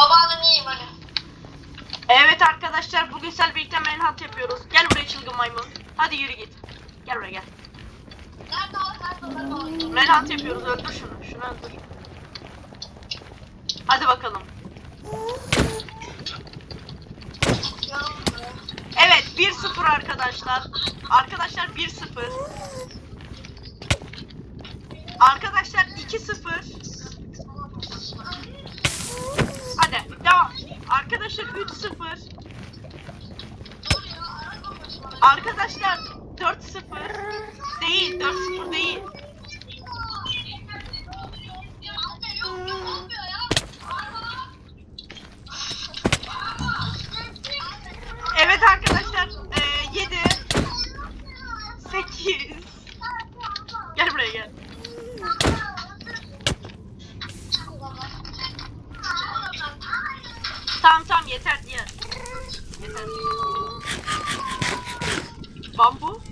Babanın iyiyim hani. Evet arkadaşlar bugün sel birlikte manhunt yapıyoruz. Gel buraya çılgın maymun. Hadi yürü git. Gel buraya gel. Nerede o? Nerede o? Nerede o? Manhunt yapıyoruz öldür şunu. Şunu öldür. Hadi bakalım. Evet 1-0 arkadaşlar. Arkadaşlar 1-0. Arkadaşlar 2-0. Arkadaşlar 4-0. Değil 4-0 değil. Evet arkadaşlar e, 7 8 Gel buraya gel. Tamam tamam yeter diye. Yeter. Bambu.